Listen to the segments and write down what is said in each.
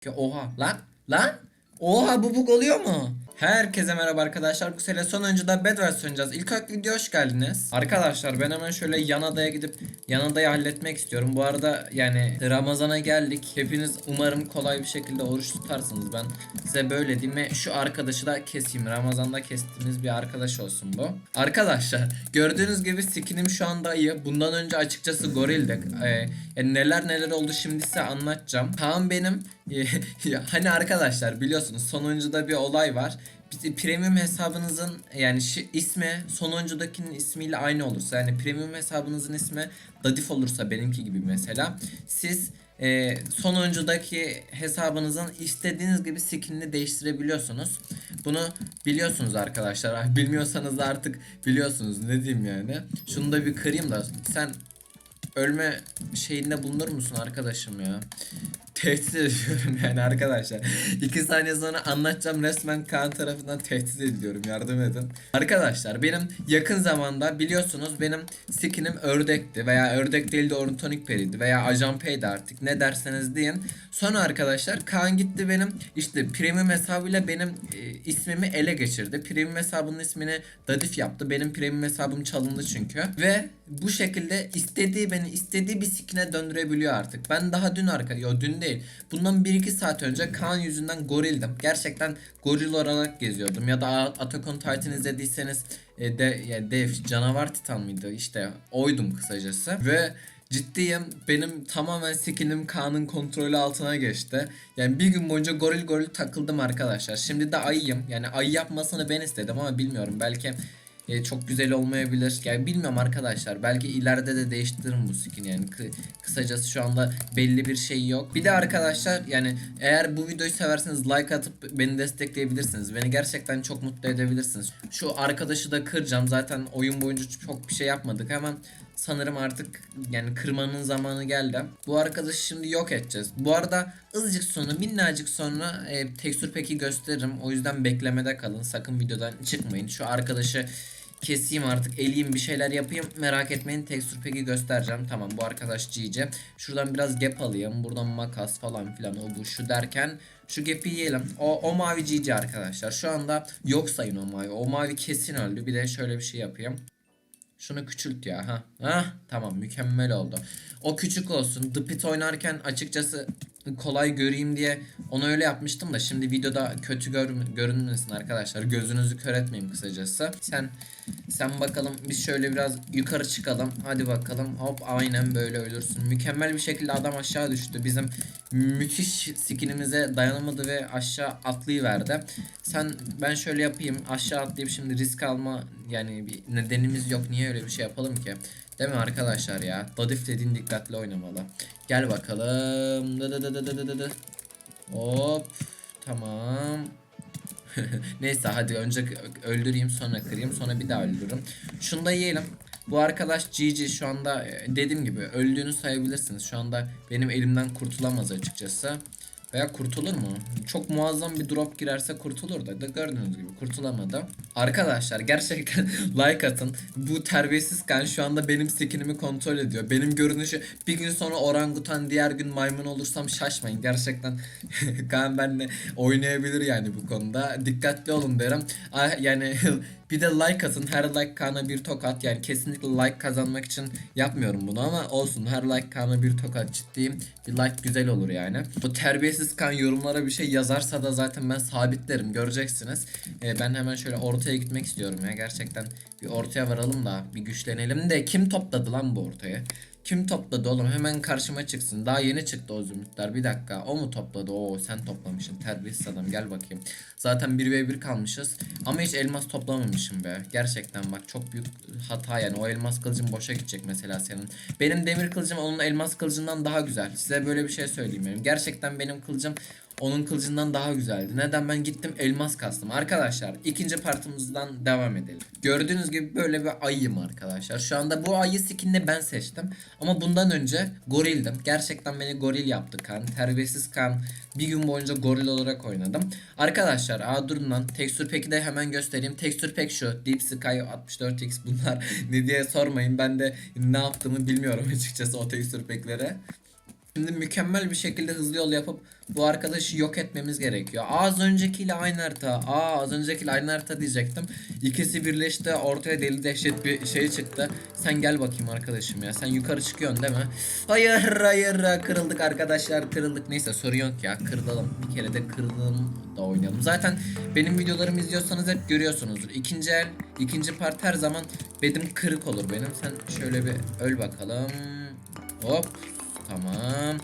Ki Oha lan lan. Oha bu bug oluyor mu? Herkese merhaba arkadaşlar. Bu sene son oyuncuda Bedwars oynayacağız. İlk olarak video hoş geldiniz. Arkadaşlar ben hemen şöyle yan adaya gidip yan adayı halletmek istiyorum. Bu arada yani Ramazan'a geldik. Hepiniz umarım kolay bir şekilde oruç tutarsınız. Ben size böyle diyeyim ve şu arkadaşı da keseyim. Ramazan'da kestiğimiz bir arkadaş olsun bu. Arkadaşlar gördüğünüz gibi skinim şu anda iyi. Bundan önce açıkçası gorildik. Ee, yani neler neler oldu şimdi size anlatacağım. Kaan benim hani arkadaşlar biliyorsunuz sonuncuda bir olay var. Premium hesabınızın yani ismi sonuncudakinin ismiyle aynı olursa yani premium hesabınızın ismi Dadif olursa benimki gibi mesela siz e, sonuncudaki hesabınızın istediğiniz gibi skinini değiştirebiliyorsunuz. Bunu biliyorsunuz arkadaşlar. Ah, Bilmiyorsanız da artık biliyorsunuz ne diyeyim yani. Şunu da bir kırayım da sen ölme şeyinde bulunur musun arkadaşım ya? Tehdit ediyorum yani arkadaşlar. İki saniye sonra anlatacağım resmen Kaan tarafından tehdit ediliyorum yardım edin. Arkadaşlar benim yakın zamanda biliyorsunuz benim skinim ördekti veya ördek değil de ornitonik periydi veya ajan peydi artık ne derseniz deyin. Sonra arkadaşlar Kaan gitti benim işte premium hesabıyla benim e, ismimi ele geçirdi. Premium hesabının ismini Dadif yaptı. Benim premium hesabım çalındı çünkü. Ve bu şekilde istediği beni istediği bir skine döndürebiliyor artık. Ben daha dün arka yo dün değil. Bundan 1-2 saat önce Kaan yüzünden gorildim. Gerçekten goril olarak geziyordum. Ya da Attack on Titan izlediyseniz e, de, ya dev canavar titan mıydı işte oydum kısacası. Ve Ciddiyim benim tamamen skinim Kaan'ın kontrolü altına geçti. Yani bir gün boyunca goril goril takıldım arkadaşlar. Şimdi de ayıyım. Yani ayı yapmasını ben istedim ama bilmiyorum. Belki e, çok güzel olmayabilir. Yani bilmiyorum arkadaşlar. Belki ileride de değiştiririm bu skin yani. Kı- kısacası şu anda belli bir şey yok. Bir de arkadaşlar yani eğer bu videoyu severseniz like atıp beni destekleyebilirsiniz. Beni gerçekten çok mutlu edebilirsiniz. Şu arkadaşı da kıracağım. Zaten oyun boyunca çok bir şey yapmadık. Hemen sanırım artık yani kırmanın zamanı geldi. Bu arkadaşı şimdi yok edeceğiz. Bu arada azıcık sonra minnacık sonra e, tekstür peki gösteririm. O yüzden beklemede kalın. Sakın videodan çıkmayın. Şu arkadaşı keseyim artık eleyim bir şeyler yapayım. Merak etmeyin tekstür peki göstereceğim. Tamam bu arkadaş GC şuradan biraz gap alayım buradan makas falan filan o bu şu derken şu gap'i yiyelim. O, o mavi GC arkadaşlar. Şu anda yok sayın o mavi. O mavi kesin öldü. Bir de şöyle bir şey yapayım. Şunu küçült ya ha. Ha tamam mükemmel oldu. O küçük olsun. The Pit oynarken açıkçası kolay göreyim diye onu öyle yapmıştım da şimdi videoda kötü gör, görünmesin arkadaşlar. Gözünüzü kör etmeyin kısacası. Sen sen bakalım biz şöyle biraz yukarı çıkalım. Hadi bakalım. Hop aynen böyle ölürsün. Mükemmel bir şekilde adam aşağı düştü. Bizim müthiş skinimize dayanamadı ve aşağı atlayıverdi. Sen ben şöyle yapayım. Aşağı atlayıp şimdi risk alma yani bir nedenimiz yok. Niye öyle bir şey yapalım ki? Değil mi arkadaşlar ya? Dadif dediğin dikkatli oynamalı. Gel bakalım. Dı. Hop. Tamam. Neyse hadi önce öldüreyim sonra kırayım sonra bir daha öldürürüm. Şunu da yiyelim. Bu arkadaş GG şu anda e, dediğim gibi öldüğünü sayabilirsiniz. Şu anda benim elimden kurtulamaz açıkçası. Veya kurtulur mu? Çok muazzam bir drop girerse kurtulur da, da gördüğünüz gibi kurtulamadı. Arkadaşlar gerçekten like atın. Bu terbiyesiz şu anda benim skinimi kontrol ediyor. Benim görünüşü bir gün sonra orangutan diğer gün maymun olursam şaşmayın. Gerçekten kan benimle oynayabilir yani bu konuda. Dikkatli olun derim. Ah, Yani bir de like atın. Her like kana bir tokat. Yani kesinlikle like kazanmak için yapmıyorum bunu ama olsun. Her like kana bir tokat ciddiyim. Bir like güzel olur yani. Bu terbiyesiz kan yorumlara bir şey yazarsa da zaten ben sabitlerim. Göreceksiniz. Ee, ben hemen şöyle ortaya gitmek istiyorum ya. Gerçekten bir ortaya varalım da bir güçlenelim de kim topladı lan bu ortaya? Kim topladı oğlum hemen karşıma çıksın. Daha yeni çıktı o zümrütler. Bir dakika. O mu topladı? Oo sen toplamışsın. Terbiyesiz adam gel bakayım. Zaten 1v1 kalmışız. Ama hiç elmas toplamamışım be. Gerçekten bak çok büyük hata yani. O elmas kılıcın boşa gidecek mesela senin. Benim demir kılıcım onun elmas kılıcından daha güzel. Size böyle bir şey söyleyeyim benim. Gerçekten benim kılıcım onun kılıcından daha güzeldi. Neden ben gittim elmas kastım. Arkadaşlar ikinci partımızdan devam edelim. Gördüğünüz gibi böyle bir ayıyım arkadaşlar. Şu anda bu ayı skinini ben seçtim. Ama bundan önce gorildim. Gerçekten beni goril yaptı kan. Terbiyesiz kan. Bir gün boyunca goril olarak oynadım. Arkadaşlar aa durun lan. Tekstür peki de hemen göstereyim. Tekstür pek şu. Deep Sky 64X bunlar ne diye sormayın. Ben de ne yaptığımı bilmiyorum açıkçası o tekstür peklere. Şimdi mükemmel bir şekilde hızlı yol yapıp bu arkadaşı yok etmemiz gerekiyor. Az öncekiyle aynı harita. Aa az öncekiyle aynı harita diyecektim. İkisi birleşti ortaya deli dehşet bir şey çıktı. Sen gel bakayım arkadaşım ya. Sen yukarı çıkıyorsun değil mi? Hayır hayır kırıldık arkadaşlar kırıldık. Neyse sorun yok ya kırılalım. Bir kere de kırılalım da oynayalım. Zaten benim videolarımı izliyorsanız hep görüyorsunuzdur. İkinci el, ikinci part her zaman bedim kırık olur benim. Sen şöyle bir öl bakalım. Hop. Tamam.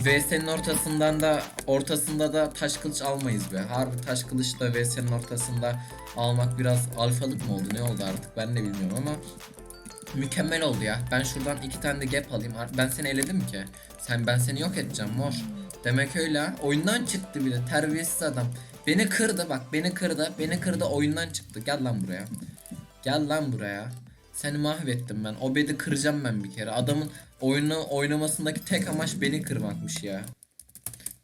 VS'nin ortasından da ortasında da taş kılıç almayız be. Harbi taş kılıç da VS'nin ortasında almak biraz alfalık mı oldu ne oldu artık ben de bilmiyorum ama mükemmel oldu ya. Ben şuradan iki tane de gap alayım. Ben seni eledim ki. Sen ben seni yok edeceğim mor. Demek öyle. Oyundan çıktı bile terbiyesiz adam. Beni kırdı bak beni kırdı. Beni kırdı oyundan çıktı. Gel lan buraya. Gel lan buraya. Seni mahvettim ben. O bedi kıracağım ben bir kere. Adamın oyunu oynamasındaki tek amaç beni kırmakmış ya.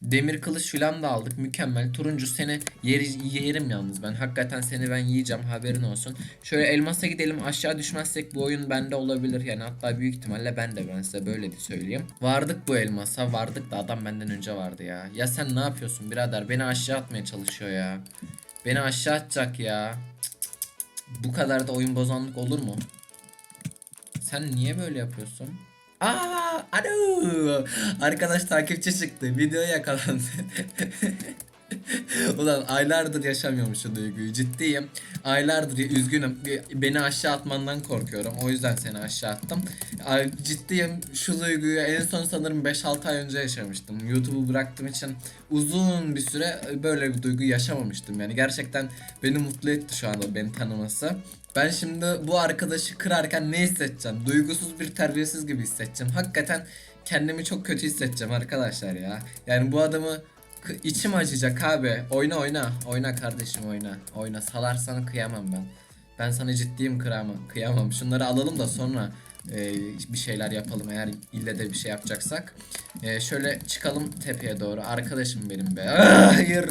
Demir kılıç filan da aldık mükemmel. Turuncu seni yeri, yerim yalnız ben. Hakikaten seni ben yiyeceğim haberin olsun. Şöyle elmasa gidelim aşağı düşmezsek bu oyun bende olabilir. Yani hatta büyük ihtimalle ben de ben size böyle de söyleyeyim. Vardık bu elmasa vardık da adam benden önce vardı ya. Ya sen ne yapıyorsun birader beni aşağı atmaya çalışıyor ya. Beni aşağı atacak ya. Bu kadar da oyun bozanlık olur mu? Sen niye böyle yapıyorsun? Aa, alo. Arkadaş takipçi çıktı. Videoya yakalandı. Ulan aylardır yaşamıyorum şu duyguyu. Ciddiyim. Aylardır üzgünüm. Beni aşağı atmandan korkuyorum. O yüzden seni aşağı attım. Ciddiyim. Şu duyguyu en son sanırım 5-6 ay önce yaşamıştım. YouTube'u bıraktığım için uzun bir süre böyle bir duygu yaşamamıştım. Yani gerçekten beni mutlu etti şu anda beni tanıması. Ben şimdi bu arkadaşı kırarken ne hissedeceğim? Duygusuz bir terbiyesiz gibi hissedeceğim. Hakikaten kendimi çok kötü hissedeceğim arkadaşlar ya. Yani bu adamı içim acıyacak abi. Oyna oyna. Oyna kardeşim oyna. Oyna. Salarsan kıyamam ben. Ben sana ciddiyim kıyamam. Kıyamam. Şunları alalım da sonra e, bir şeyler yapalım eğer ille de bir şey yapacaksak. E, şöyle çıkalım tepeye doğru. Arkadaşım benim be. Hayır.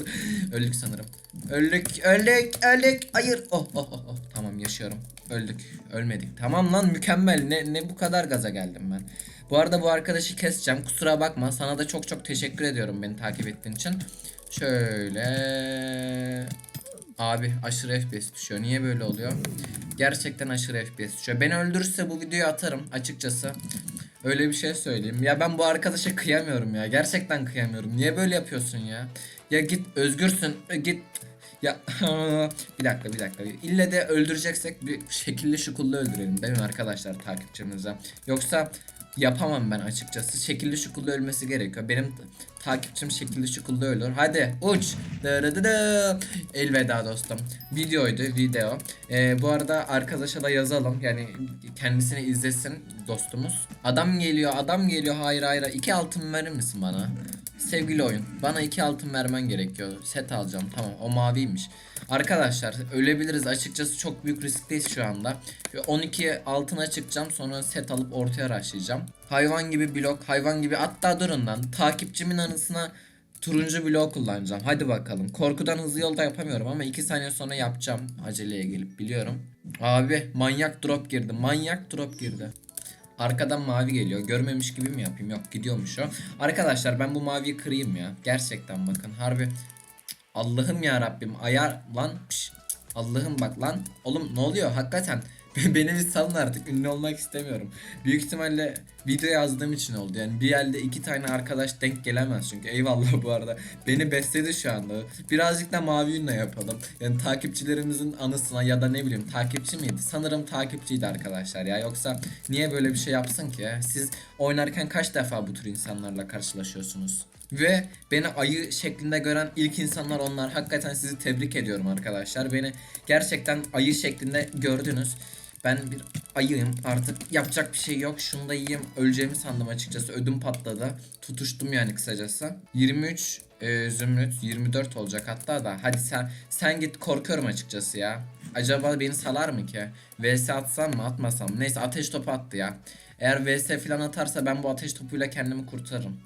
Öldük sanırım. Öldük, öldük, öldük. Hayır. Oh, oh, oh, oh. Tamam yaşıyorum. Öldük. Ölmedik. Tamam lan mükemmel. Ne ne bu kadar gaza geldim ben. Bu arada bu arkadaşı keseceğim. Kusura bakma. Sana da çok çok teşekkür ediyorum beni takip ettiğin için. Şöyle Abi aşırı FPS düşüyor. Niye böyle oluyor? Gerçekten aşırı FPS düşüyor. Beni öldürürse bu videoyu atarım açıkçası. Öyle bir şey söyleyeyim. Ya ben bu arkadaşa kıyamıyorum ya. Gerçekten kıyamıyorum. Niye böyle yapıyorsun ya? Ya git özgürsün. Git. Ya bir dakika bir dakika. İlle de öldüreceksek bir şekilli şukullu öldürelim değil mi arkadaşlar takipçimize? Yoksa yapamam ben açıkçası. Şekilli şukullu ölmesi gerekiyor. Benim takipçim şekilli şukullu ölür. Hadi uç. Elveda dostum. Videoydu video. Ee, bu arada arkadaşa da yazalım. Yani kendisini izlesin dostumuz. Adam geliyor adam geliyor. Hayır hayır. İki altın verir misin bana? Sevgili oyun. Bana iki altın vermen gerekiyor. Set alacağım. Tamam o maviymiş. Arkadaşlar ölebiliriz. Açıkçası çok büyük riskteyiz şu anda. 12 altına çıkacağım. Sonra set alıp ortaya raşlayacağım. Hayvan gibi blok. Hayvan gibi. Hatta durun lan. Takipçimin anısına turuncu blok kullanacağım. Hadi bakalım. Korkudan hızlı yolda yapamıyorum ama 2 saniye sonra yapacağım. Aceleye gelip biliyorum. Abi manyak drop girdi. Manyak drop girdi. Arkadan mavi geliyor. Görmemiş gibi mi yapayım? Yok gidiyormuş o. Arkadaşlar ben bu maviyi kırayım ya. Gerçekten bakın harbi. Allah'ım ya Rabbim ayar lan. Allah'ım bak lan. Oğlum ne oluyor hakikaten? Beni bir salın artık ünlü olmak istemiyorum. Büyük ihtimalle video yazdığım için oldu. Yani bir elde iki tane arkadaş denk gelemez çünkü. Eyvallah bu arada. Beni besledi şu anda. Birazcık da mavi ünle yapalım. Yani takipçilerimizin anısına ya da ne bileyim takipçi miydi? Sanırım takipçiydi arkadaşlar ya. Yoksa niye böyle bir şey yapsın ki? Siz oynarken kaç defa bu tür insanlarla karşılaşıyorsunuz? Ve beni ayı şeklinde gören ilk insanlar onlar. Hakikaten sizi tebrik ediyorum arkadaşlar. Beni gerçekten ayı şeklinde gördünüz. Ben bir ayıyım artık yapacak bir şey yok. Şunu da yiyeyim. Öleceğimi sandım açıkçası. Ödüm patladı. Tutuştum yani kısacası. 23 e, zümrüt 24 olacak hatta da. Hadi sen sen git korkuyorum açıkçası ya. Acaba beni salar mı ki? VS atsam mı atmasam mı? Neyse ateş topu attı ya. Eğer VS falan atarsa ben bu ateş topuyla kendimi kurtarırım.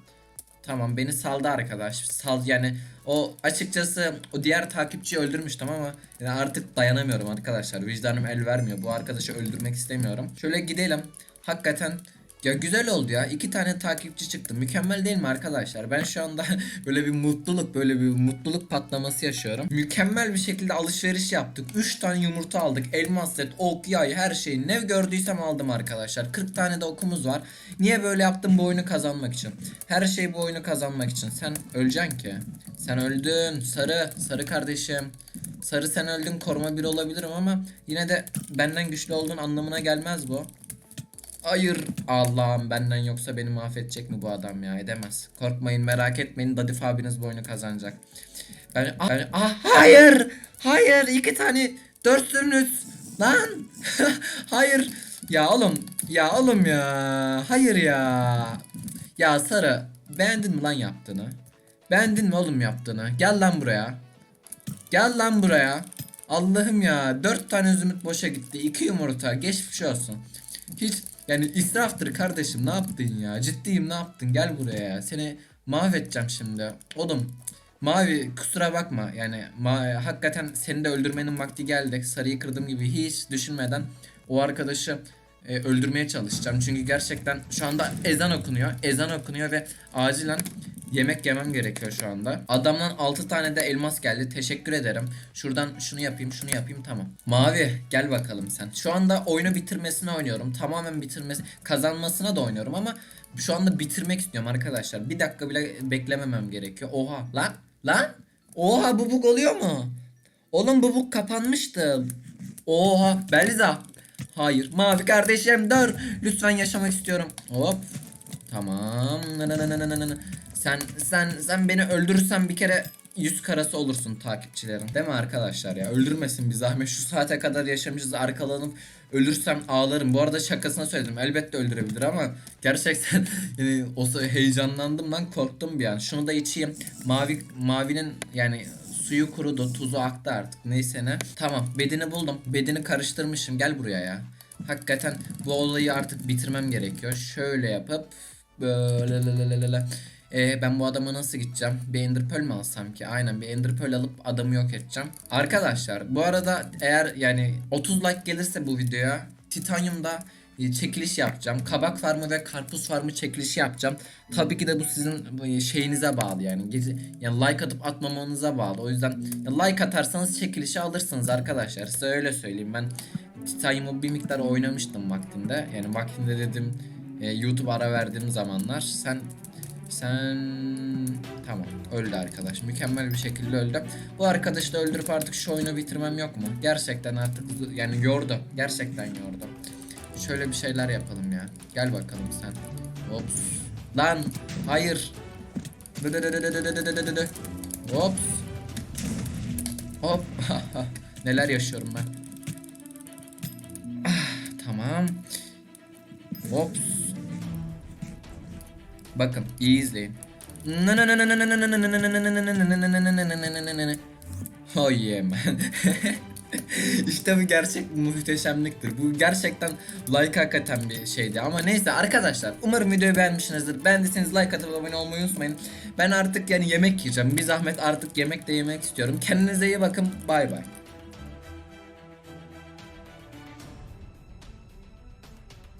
Tamam beni saldı arkadaş. Sal yani o açıkçası o diğer takipçiyi öldürmüştüm ama yani artık dayanamıyorum arkadaşlar. Vicdanım el vermiyor. Bu arkadaşı öldürmek istemiyorum. Şöyle gidelim. Hakikaten Ya güzel oldu ya. İki tane takipçi çıktı. Mükemmel değil mi arkadaşlar? Ben şu anda böyle bir mutluluk, böyle bir mutluluk patlaması yaşıyorum. Mükemmel bir şekilde alışveriş yaptık. 3 tane yumurta aldık. Elmas set, ok, yay, her şeyi. Ne gördüysem aldım arkadaşlar. 40 tane de okumuz var. Niye böyle yaptım bu oyunu kazanmak için? Her şey bu oyunu kazanmak için. Sen öleceksin ki. Sen öldün. Sarı, sarı kardeşim. Sarı sen öldün koruma bir olabilirim ama yine de benden güçlü olduğun anlamına gelmez bu. Hayır Allah'ım benden yoksa beni mahvedecek mi bu adam ya? Edemez. Korkmayın merak etmeyin. Dadif abiniz bu oyunu kazanacak. Ben, ah, ben- ah hayır! Hayır iki tane dörtsünüz. Lan! Hayır. Ya oğlum ya oğlum ya. Hayır ya. Ya Sarı beğendin mi lan yaptığını? Beğendin mi oğlum yaptığını? Gel lan buraya. Gel lan buraya. Allah'ım ya. Dört tane zümrüt boşa gitti. İki yumurta. Geçmiş olsun. Hiç yani israftır kardeşim ne yaptın ya? Ciddiyim ne yaptın? Gel buraya ya. Seni mahvedeceğim şimdi. Oğlum Mavi kusura bakma. Yani ma- hakikaten seni de öldürmenin vakti geldi. Sarıyı kırdığım gibi hiç düşünmeden o arkadaşı e, öldürmeye çalışacağım. Çünkü gerçekten şu anda ezan okunuyor. Ezan okunuyor ve acilen yemek yemem gerekiyor şu anda. Adamdan 6 tane de elmas geldi. Teşekkür ederim. Şuradan şunu yapayım, şunu yapayım tamam. Mavi gel bakalım sen. Şu anda oyunu bitirmesine oynuyorum. Tamamen bitirmesi, kazanmasına da oynuyorum ama şu anda bitirmek istiyorum arkadaşlar. Bir dakika bile beklememem gerekiyor. Oha lan lan. Oha bu bug oluyor mu? Oğlum bu bug kapanmıştı. Oha Belza. Hayır mavi kardeşim dur. Lütfen yaşamak istiyorum. Hop. Tamam. Sen sen sen beni öldürürsen bir kere yüz karası olursun takipçilerin. Değil mi arkadaşlar ya? Öldürmesin bir zahmet. Şu saate kadar yaşamışız arkalanıp ölürsem ağlarım. Bu arada şakasına söyledim. Elbette öldürebilir ama gerçekten yani o heyecanlandım lan korktum bir an. Şunu da içeyim. Mavi mavinin yani suyu kurudu, tuzu aktı artık. Neyse ne. Tamam, bedeni buldum. Bedeni karıştırmışım. Gel buraya ya. Hakikaten bu olayı artık bitirmem gerekiyor. Şöyle yapıp böyle Ee, ben bu adama nasıl gideceğim? Bir Ender Pearl mi alsam ki? Aynen bir Ender Pearl alıp adamı yok edeceğim. Arkadaşlar bu arada eğer yani 30 like gelirse bu videoya Titanium'da e, çekiliş yapacağım. Kabak farmı ve karpuz farmı çekilişi yapacağım. Tabii ki de bu sizin e, şeyinize bağlı yani. Yani like atıp atmamanıza bağlı. O yüzden like atarsanız çekilişi alırsınız arkadaşlar. Size öyle söyleyeyim. Ben Titanium'u bir miktar oynamıştım vaktinde. Yani vaktinde dedim e, YouTube ara verdiğim zamanlar. Sen sen tamam öldü arkadaş. Mükemmel bir şekilde öldü. Bu arkadaşı da öldürüp artık şu oyunu bitirmem yok mu? Gerçekten artık yani yordu. Gerçekten yordu. Şöyle bir şeyler yapalım ya. Gel bakalım sen. Ops. Lan hayır. Ops. Hop. Neler yaşıyorum ben. Tamam. Ops. Bakın iyi izleyin. Oh yeah man. işte bu gerçek muhteşemliktir. Bu gerçekten like hakikaten bir şeydi. Ama neyse arkadaşlar umarım videoyu beğenmişsinizdir. Beğendiyseniz like atıp abone olmayı unutmayın. Ben artık yani yemek yiyeceğim. Bir zahmet artık yemek de yemek istiyorum. Kendinize iyi bakın. Bay bay.